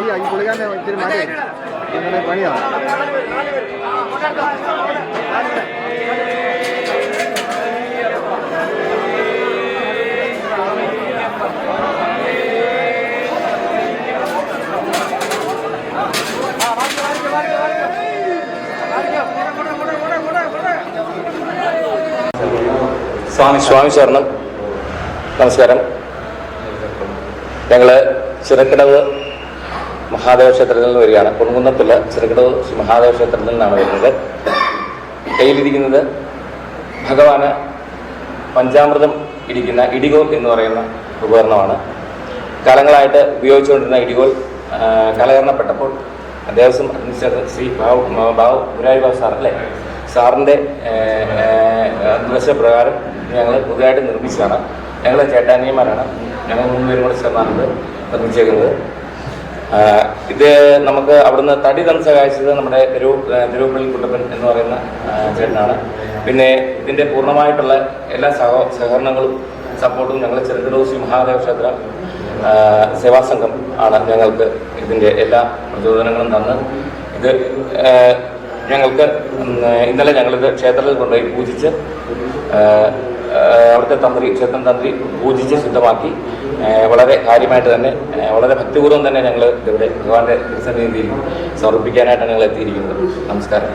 ഈ പുള്ളിക്കാരനെ ഇച്ചിരി മാറ്റി അങ്ങനെ പണിയാണ് സ്വാമി സ്വാമി ശരണം. നമസ്കാരം. ഞങ്ങൾ ചിറക്കിടവ് മഹാദേവ ക്ഷേത്രത്തിൽ നിന്ന് വരികയാണ്. പൊൻകുന്നത്തിൽ ചിറക്കിടവ് മഹാദേവ ക്ഷേത്രത്തിൽ നിന്നാണ് വരുന്നത്. കയ്യിലിരിക്കുന്നത് ഭഗവാന് പഞ്ചാമൃതം ഇടിക്കുന്ന ഇടികോൽ എന്ന് പറയുന്ന ഉപകരണമാണ്. കാലങ്ങളായിട്ട് ഉപയോഗിച്ചുകൊണ്ടിരുന്ന ഇടികോൽ കലകരണപ്പെട്ടപ്പോൾ ദേവസ്വം അഡ്മിനിസ്ട്രേറ്റർ ശ്രീ ബാബു ബാബു മുരാരി ബാബു സാർ അല്ലേ? സാറിന്റെ നിർദ്ദേശപ്രകാരം ഞങ്ങൾ പുതുതായിട്ട് നിർമ്മിച്ചതാണ്. ഞങ്ങൾ ചേട്ടാനിയന്മാരാണ്. ഞങ്ങൾ മൂന്നുപേരും കൂടെ ചേർന്നാണ് നിർമ്മിച്ചേക്കുന്നത്. ഇത് നമുക്ക് അവിടുന്ന് തടി തന്ന് സഹായിച്ചത് നമ്മുടെ തിരു തിരുവപ്പള്ളി കുട്ടപ്പൻ എന്ന് പറയുന്ന ചേട്ടനാണ്. പിന്നെ ഇതിന്റെ പൂർണമായിട്ടുള്ള എല്ലാ സഹ സഹകരണങ്ങളും സപ്പോർട്ടും ഞങ്ങൾ ചെറുകിടോസി മഹാദേവ ക്ഷേത്ര സേവാസംഘം സേവാ സംഘം ആണ് ഞങ്ങൾക്ക് ഇതിന്റെ എല്ലാ പ്രചോദനങ്ങളും തന്ന്. ഇത് ഞങ്ങൾക്ക് ഇന്നലെ ഞങ്ങളിത് ക്ഷേത്രത്തിൽ കൊണ്ടുപോയി പൂജിച്ച് അവിടുത്തെ തന്ത്രി ക്ഷേത്രം തന്ത്രി പൂജിച്ച് ശുദ്ധമാക്കി. വളരെ കാര്യമായിട്ട് തന്നെ വളരെ ഭക്തിപൂർവം തന്നെ ഞങ്ങൾ ഇവിടെ ഭഗവാന്റെ തിരുസന്നിധിയിൽ സമർപ്പിക്കാനായിട്ടാണ് ഞങ്ങൾ എത്തിയിരിക്കുന്നത് നമസ്കാരം.